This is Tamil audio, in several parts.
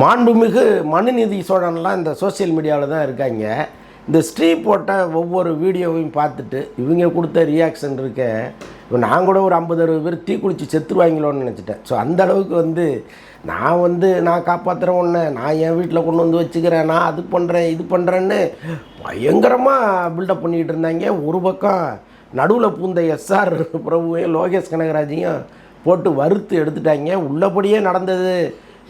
மாண்புமிகு மனுநீதி சோழன்லாம் இந்த சோஷியல் மீடியாவில் தான் இருக்காங்க. இந்த ஸ்ட்ரீ போட்ட ஒவ்வொரு வீடியோவையும் பார்த்துட்டு இவங்க கொடுத்த ரியாக்ஷன் இருக்க. இப்போ நான் கூட ஒரு ஐம்பது அறுபது பேர் தீ குளிச்சு செத்துருவாங்களோன்னு நினச்சிட்டேன். ஸோ அந்த அளவுக்கு வந்து நான் வந்து நான் காப்பாற்றுறேன் ஒன்று நான் என் வீட்டில் கொண்டு வந்து வச்சுக்கிறேன் நான் அது பண்ணுறேன் இது பண்ணுறேன்னு பயங்கரமாக பில்டப் பண்ணிக்கிட்டு இருந்தாங்க. ஒரு பக்கம் நடுவில் பூந்த எஸ்ஆர் பிரபுவையும் லோகேஷ் கனகராஜையும் போட்டு வறுத்து எடுத்துட்டாங்க. உள்ளபடியே நடந்தது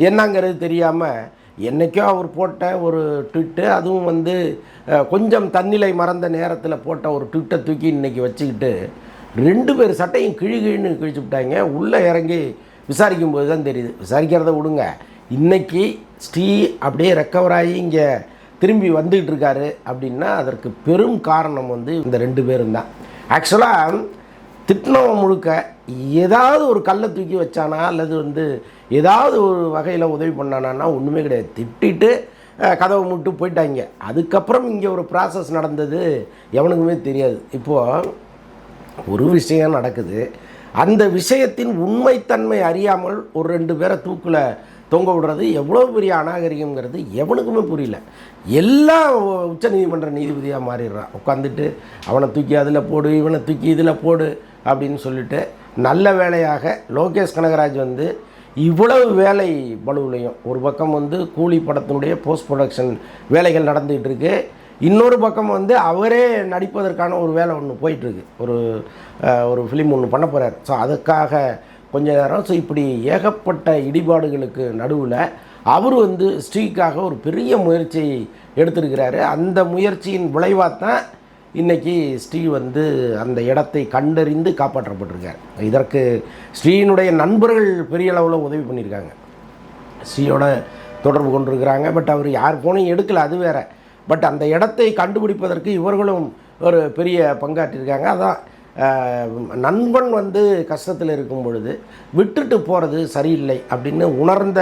என்னங்கிறது தெரியாமல் என்றைக்கோ அவர் போட்ட ஒரு ட்விட்டு அதுவும் வந்து கொஞ்சம் தன்னிலை மறந்த நேரத்தில் போட்ட ஒரு ட்விட்டை தூக்கி இன்றைக்கி வச்சுக்கிட்டு ரெண்டு பேர் சட்டையும் கிழி கிழின்னு கிழிச்சு விட்டாங்க. உள்ளே இறங்கி விசாரிக்கும் போது தான் தெரியுது. விசாரிக்கிறத விடுங்க. இன்றைக்கி ஸ்ரீ அப்படியே ரெக்கவர் ஆகி இங்கே திரும்பி வந்துகிட்டு இருக்காரு அப்படின்னா அதற்கு பெரும் காரணம் வந்து இந்த ரெண்டு பேரும் தான். ஆக்சுவலாக திட்டினவன் முழுக்க ஏதாவது ஒரு கல்லை தூக்கி வச்சானா அல்லது வந்து ஏதாவது ஒரு வகையில் உதவி பண்ணானா ஒன்றுமே கிடையாது. திட்டிட்டு கதவை முட்டு போயிட்டாங்க. அதுக்கப்புறம் இங்கே ஒரு ப்ராசஸ் நடந்தது. எவனுக்குமே தெரியாது. இப்போது ஒரு விஷயம் நடக்குது. அந்த விஷயத்தின் உண்மைத்தன்மை அறியாமல் ஒரு ரெண்டு பேரை தூக்கில் தொங்க விடுறது எவ்வளோ பெரிய அநாகரிகங்கிறது எவனுக்குமே புரியல. எல்லாம் உச்சநீதிமன்ற நீதிபதியாக மாறிடுறான். உட்காந்துட்டு அவனை தூக்கி அதில் போடு இவனை தூக்கி இதில் போடு அப்படின்னு சொல்லிட்டு நல்ல வேலையாக லோகேஷ் கனகராஜ் வந்து இவ்வளவு வேலை பலுவிலையும் ஒரு பக்கம் வந்து கூலி படத்தினுடைய போஸ்ட் ப்ரொடக்ஷன் வேலைகள் நடந்துகிட்டு இருக்கு இன்னொரு பக்கம் வந்து அவரே நடிப்பதற்கான ஒரு வேலை ஒன்று போயிட்டுருக்கு. ஒரு ஒரு ஃபிலிம் ஒன்று பண்ண போகிறார் ஸோ அதுக்காக கொஞ்ச நேரம். ஸோ இப்படி ஏகப்பட்ட இடிபாடுகளுக்கு நடுவில் அவர் வந்து ஸ்ரீக்காக ஒரு பெரிய முயற்சி எடுத்திருக்கிறாரு. அந்த முயற்சியின் விளைவாக தான் இன்றைக்கி ஸ்ரீ வந்து அந்த இடத்தை கண்டறிந்து காப்பாற்றப்பட்டிருக்கார். இதற்கு ஸ்ரீயினுடைய நண்பர்கள் பெரிய அளவில் உதவி பண்ணியிருக்காங்க. ஸ்ரீயோட தொடர்பு கொண்டிருக்கிறாங்க. பட் அவர் யார் போனையும் எடுக்கல அது வேற. பட் அந்த இடத்தை கண்டுபிடிப்பதற்கு இவர்களும் ஒரு பெரிய பங்காற்றிருக்காங்க அதான் நண்பன் வந்து கஷ்டத்தில் இருக்கும் பொழுது விட்டுட்டு போகிறது சரியில்லை அப்படின்னு உணர்ந்த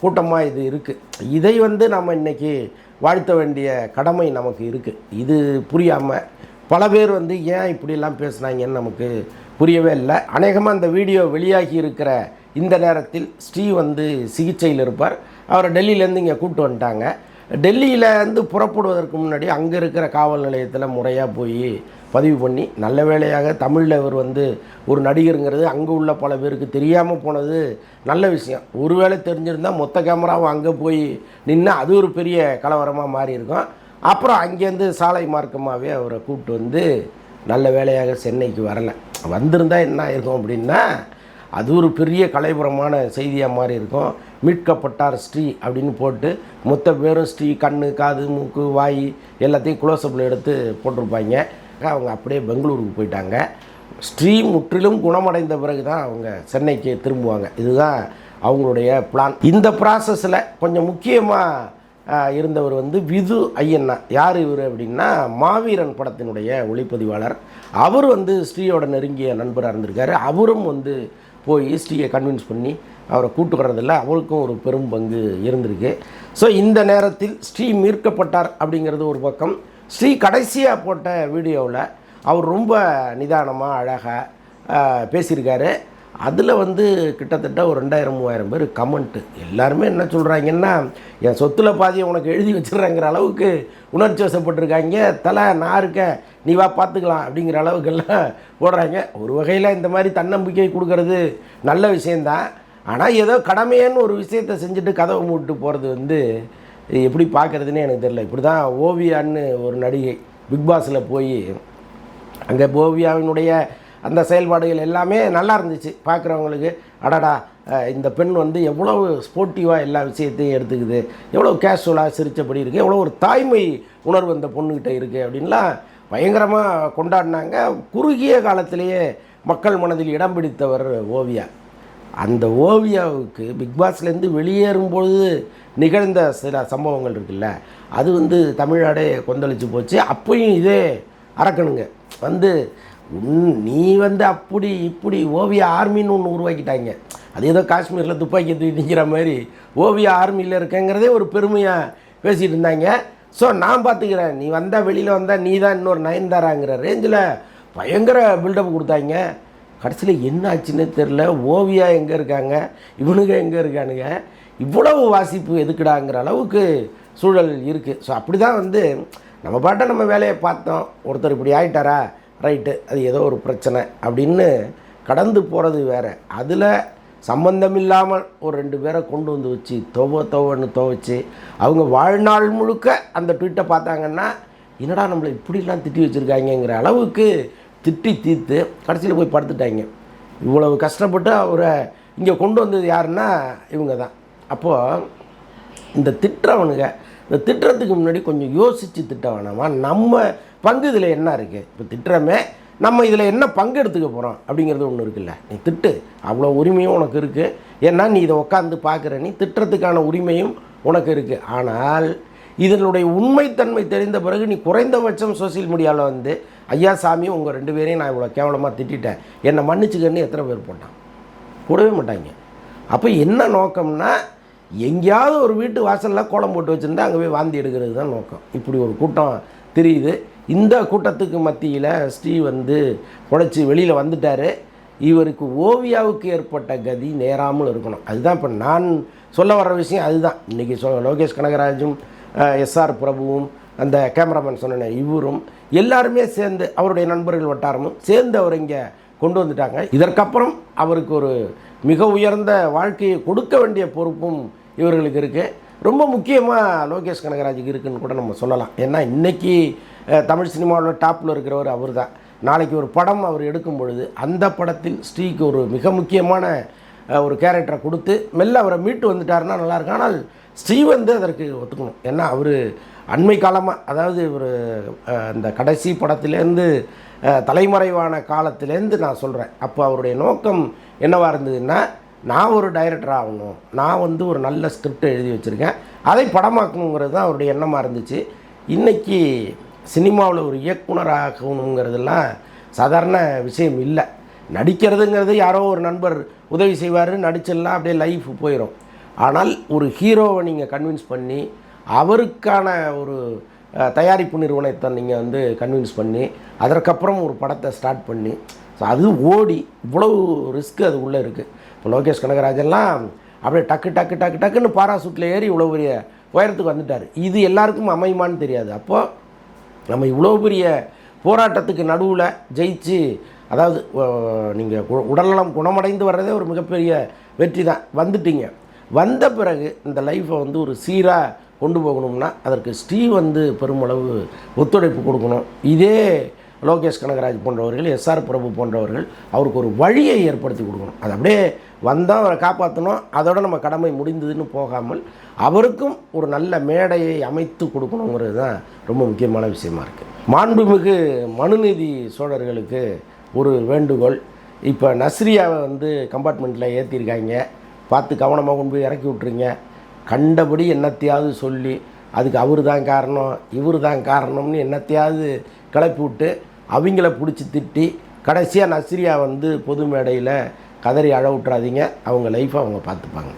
கூட்டமாக இது இருக்குது இதை வந்து நம்ம இன்றைக்கி வாழ்த்த வேண்டிய கடமை நமக்கு இருக்குது இது புரியாமல் பல பேர் வந்து ஏன் இப்படியெல்லாம் பேசுனாங்கன்னு நமக்கு புரியவே இல்லை. அநேகமாக அந்த வீடியோ வெளியாகி இருக்கிற இந்த நேரத்தில் ஸ்ரீ வந்து சிகிச்சையில் இருப்பார். அவரை டெல்லியிலேருந்து இங்கே கூப்பிட்டு வந்துட்டாங்க. டெல்லியிலேருந்து புறப்படுவதற்கு முன்னாடி அங்கே இருக்கிற காவல் நிலையத்தில் முறையாக போய் பதிவு பண்ணி நல்ல வேளையாக தமிழில் இவர் வந்து ஒரு நடிகருங்கிறது அங்கே உள்ள பல பேருக்கு தெரியாமல் போனது நல்ல விஷயம். ஒருவேளை தெரிஞ்சிருந்தால் மொத்த கேமராவும் அங்கே போய் நின்று அது ஒரு பெரிய கலவரமாக மாறி இருக்கும் அப்புறம் அங்கேருந்து சாலை மார்க்கமாகவே அவரை கூப்பிட்டு வந்து நல்ல வேலையாக சென்னைக்கு வரலை. வந்திருந்தா என்ன ஆயிருக்கும் அப்படின்னா அது ஒரு பெரிய கலைபுரமான செய்தியாக மாறி இருக்கும் மீட்கப்பட்டார் ஸ்ரீ அப்படின்னு போட்டு மொத்த பேரும் ஸ்ரீ கண்ணு காது மூக்கு வாய் எல்லாத்தையும் குளோசப்பில் எடுத்து போட்டிருப்பாங்க. அவங்க அப்படியே பெங்களூருக்கு போயிட்டாங்க. ஸ்ரீ முற்றிலும் குணமடைந்த பிறகு தான் அவங்க சென்னைக்கு திரும்புவாங்க. இதுதான் அவங்களுடைய பிளான் இந்த ப்ராசஸில் கொஞ்சம் முக்கியமாக இருந்தவர் வந்து விது ஐயண்ணா. யார் இவர் அப்படின்னா மாவீரன் படத்தினுடைய ஒளிப்பதிவாளர். அவர் வந்து ஸ்ரீயோட நெருங்கிய நண்பராக இருந்திருக்காரு. அவரும் வந்து போய் ஸ்ரீயை கன்வின்ஸ் பண்ணி அவரை கூட்டு வர்றதில்ல. அவருக்கும் ஒரு பெரும் பங்கு இருந்திருக்கு. ஸோ இந்த நேரத்தில் ஸ்ரீ மீட்கப்பட்டார் அப்படிங்கிறது ஒரு பக்கம். ஸ்ரீ கடைசியாக போட்ட வீடியோவில் அவர் ரொம்ப நிதானமாக அழகாக பேசியிருக்காரு. அதில் வந்து கிட்டத்தட்ட ஒரு ரெண்டாயிரம் மூவாயிரம் பேர் கமெண்ட்டு எல்லாருமே என்ன சொல்கிறாங்கன்னா என் சொத்தில் பாதியை உனக்கு எழுதி வச்சிடுறேங்கிற அளவுக்கு உணர்ச்சி வசப்பட்டிருக்காங்க. தலை நான் இருக்கேன். நீ வா பார்த்துக்கலாம் அப்படிங்கிற அளவுக்கெல்லாம் போடுறாங்க. ஒரு வகையில் இந்த மாதிரி தன்னம்பிக்கை கொடுக்கறது நல்ல விஷயந்தான் ஆனால் ஏதோ கடமையேன்னு ஒரு விஷயத்தை செஞ்சுட்டு கதவை மூட்டு போகிறது வந்து எப்படி பார்க்குறதுனே எனக்கு தெரில இப்படி தான் ஓவியான்னு ஒரு நடிகை பிக் பாஸில் போய் அங்கே ஓவியாவினுடைய அந்த செயல்பாடுகள் எல்லாமே நல்லா இருந்துச்சு பார்க்குறவங்களுக்கு. அடடா இந்த பெண் வந்து எவ்வளோ ஸ்போர்ட்டிவாக எல்லா விஷயத்தையும் எடுத்துக்குது. எவ்வளோ கேஷுவலாக சிரித்தபடி இருக்குது எவ்வளோ ஒரு தாய்மை உணர்வு அந்த பொண்ணுக்கிட்ட இருக்குது அப்படின்லாம் பயங்கரமாக கொண்டாடினாங்க. குறுகிய காலத்திலேயே மக்கள் மனதில் இடம் பிடித்தவர் ஓவியா. அந்த ஓவியாவுக்கு பிக் பாஸ்லேருந்து வெளியேறும்பொழுது நிகழ்ந்த சில சம்பவங்கள் இருக்குல்ல அது வந்து தமிழ்நாடே கொந்தளிச்சு போச்சு. அப்பயும் இதே அறக்கணுங்க வந்து உன் நீ வந்து அப்படி இப்படி ஓவிய ஆர்மின்னு ஒன்று உருவாக்கிட்டாங்க அது ஏதோ காஷ்மீரில் துப்பாக்கி தூக்கி நிற்கிற மாதிரி ஓவிய ஆர்மியில் இருக்கேங்கிறதே ஒரு பெருமையாக பேசிகிட்டு இருந்தாங்க ஸோ நான் பார்த்துக்கிறேன் நீ வந்தால் வெளியில் வந்தால் நீ தான் இன்னொரு நயன்தாராங்கிற ரேஞ்சில் பயங்கர பில்டப் கொடுத்தாங்க கடைசியில் என்ன ஆச்சுன்னு தெரில ஓவியா எங்கே இருக்காங்க? இவனுங்க எங்கே இருக்கானுங்க? இவ்வளவு வாசிப்பு எதுக்குடாங்கிற அளவுக்கு சூழல் இருக்குது ஸோ அப்படி தான் வந்து நம்ம பாட்டை நம்ம வேலையை பார்த்தோம். ஒருத்தர் இப்படி ஆயிட்டாரா? ரைட்டு அது ஏதோ ஒரு பிரச்சனை அப்படின்னு கடந்து போகிறது வேற. அதில் சம்பந்தம் இல்லாமல் ஒரு ரெண்டு பேரை கொண்டு வந்து வச்சு துவ துவன்னு துவைச்சு அவங்க வாழ்நாள் முழுக்க அந்த ட்வீட்டை பார்த்தாங்கன்னா என்னடா நம்மளை இப்படிலாம் திட்டி வச்சுருக்காங்கங்கிற அளவுக்கு திட்டி தீர்த்து கடைசியில் போய் படுத்துட்டாங்க. இவ்வளவு கஷ்டப்பட்டு அவரை இங்கே கொண்டு வந்தது யாருன்னா இவங்க தான் அப்போது இந்த திட்டுறவனுங்க இந்த திட்டுறதுக்கு முன்னாடி கொஞ்சம் யோசித்து திட்ட வேணாமா? நம்ம பங்கு இதில் என்ன இருக்குது இப்போ திட்டுறமே நம்ம இதில் என்ன பங்கு எடுத்துக்க போகிறோம் அப்படிங்கிறது ஒன்று இருக்குல்ல. நீ திட்டு அவ்வளோ உரிமையும் உனக்கு இருக்குது ஏன்னா நீ இதை உட்காந்து பார்க்குற நீ திட்டுறதுக்கான உரிமையும் உனக்கு இருக்குது ஆனால் இதனுடைய உண்மைத்தன்மை தெரிந்த பிறகு நீ குறைந்தபட்சம் சோஷியல் மீடியாவில் வந்து ஐயா சாமி உங்கள் ரெண்டு பேரையும் நான் இவ்வளோ கேவலமாக திட்டிட்டேன். என்னை மன்னிச்சுக்கன்னு எத்தனை பேர் போட்டான் போடவே மாட்டாங்க. அப்போ என்ன நோக்கம்னா எங்கேயாவது ஒரு வீட்டு வாசலில் கோலம் போட்டு வச்சுருந்தா அங்கே போய் வாந்தி எடுக்கிறது தான் நோக்கம். இப்படி ஒரு கூட்டம் தெரியுது. இந்த கூட்டத்துக்கு மத்தியில் ஸ்ரீ வந்து உழைச்சி வெளியில் வந்துட்டார். இவருக்கு ஓவியாவுக்கு ஏற்பட்ட கதி நேராமல் இருக்கணும். அதுதான் இப்போ நான் சொல்ல வர்ற விஷயம் அதுதான். இன்றைக்கி சொ லோகேஷ் கனகராஜும் எஸ்ஆர் பிரபுவும் அந்த கேமராமேன் சொன்ன இவரும் எல்லாருமே சேர்ந்து அவருடைய நண்பர்கள் வட்டாரமும் சேர்ந்து அவர் இங்கே கொண்டு வந்துட்டாங்க. இதற்கப்புறம் அவருக்கு ஒரு மிக உயர்ந்த வாழ்க்கையை கொடுக்க வேண்டிய பொறுப்பும் இவர்களுக்கு இருக்குது ரொம்ப முக்கியமாக லோகேஷ் கனகராஜுக்கு இருக்குன்னு கூட நம்ம சொல்லலாம். ஏன்னா இன்றைக்கி தமிழ் சினிமாவில் டாப்பில் இருக்கிறவர் அவர் தான் நாளைக்கு ஒரு படம் அவர் எடுக்கும் பொழுது அந்த படத்தில் ஸ்ரீக்கு ஒரு மிக முக்கியமான ஒரு கேரக்டரை கொடுத்து மெல்ல அவரை மீட்டு வந்துட்டாருன்னா நல்லாயிருக்கும். ஆனால் ஸ்ரீ வந்து அதற்கு ஒத்துக்கணும். ஏன்னா அவர் அண்மை காலமாக அதாவது ஒரு இந்த கடைசி படத்திலேருந்து தலைமறைவான காலத்திலேருந்து நான் சொல்கிறேன் அப்போ அவருடைய நோக்கம் என்னவாக இருந்ததுன்னா நான் ஒரு டைரக்டர் ஆகணும். நான் வந்து ஒரு நல்ல ஸ்கிரிப்ட் எழுதி வச்சுருக்கேன். அதை படமாக்கணுங்கிறது தான் அவருடைய எண்ணமாக இருந்துச்சு. இன்றைக்கி சினிமாவில் ஒரு இயக்குனராகணுங்கிறதெல்லாம் சாதாரண விஷயம் இல்லை. நடிக்கிறதுங்கிறது யாரோ ஒரு நண்பர் உதவி செய்வார் நடிச்சிடலாம் அப்படியே லைஃப் போயிடும் ஆனால் ஒரு ஹீரோவை நீங்கள் கன்வின்ஸ் பண்ணி அவருக்கான ஒரு தயாரிப்பு நிறுவனத்தை நீங்கள் வந்து கன்வின்ஸ் பண்ணி அதற்கப்புறம் ஒரு படத்தை ஸ்டார்ட் பண்ணி ஸோ அது ஓடி இவ்வளவு ரிஸ்க் அது உள்ளே இருக்குது இப்போ லோகேஷ் கனகராஜெல்லாம் அப்படியே டக்கு டக்கு டக்கு டக்குன்னு பாராசூட்டில் ஏறி இவ்வளோ பெரிய உயரத்துக்கு வந்துட்டார். இது எல்லாருக்கும் அமையுமான்னு தெரியாது. அப்போது நம்ம இவ்வளோ பெரிய போராட்டத்துக்கு நடுவில் ஜெயிச்சு அதாவது நீங்கள் உடல்நலம் குணமடைந்து வர்றதே ஒரு மிகப்பெரிய வெற்றி தான். வந்துட்டீங்க. வந்த பிறகு இந்த லைஃப்பை வந்து ஒரு சீராக கொண்டு போகணும்னா அதற்கு ஸ்ரீ வந்து பெருமளவு ஒத்துழைப்பு கொடுக்கணும். இதே லோகேஷ் கனகராஜ் போன்றவர்கள் எஸ்ஆர் பிரபு போன்றவர்கள் அவருக்கு ஒரு வழியை ஏற்படுத்தி கொடுக்கணும். அது அப்படியே வந்தால் அவரை காப்பாற்றணும் அதோட நம்ம கடமை முடிந்ததுன்னு போகாமல் அவருக்கும் ஒரு நல்ல மேடையை அமைத்து கொடுக்கணுங்கிறது தான் ரொம்ப முக்கியமான விஷயமா இருக்குது மாண்புமிகு மனுநீதி சோழர்களுக்கு ஒரு வேண்டுகோள். இப்போ நஸ்ரியாவை வந்து கம்பார்ட்மெண்ட்டில் ஏற்றிருக்காங்க பார்த்து கவனமாக கொண்டு போய் இறக்கி விட்ருங்க கண்டபடி என்னத்தையாவது சொல்லி அதுக்கு அவர் தான் காரணம் இவர் தான் காரணம்னு என்னத்தையாவது கிளப்பி விட்டு அவங்கள பிடிச்சி திட்டி கடைசியாக நஸ்ரியா வந்து பொது மேடையில் கதறி அழ விட்றாதீங்க அவங்க லைஃப்பை அவங்க பார்த்துப்பாங்க.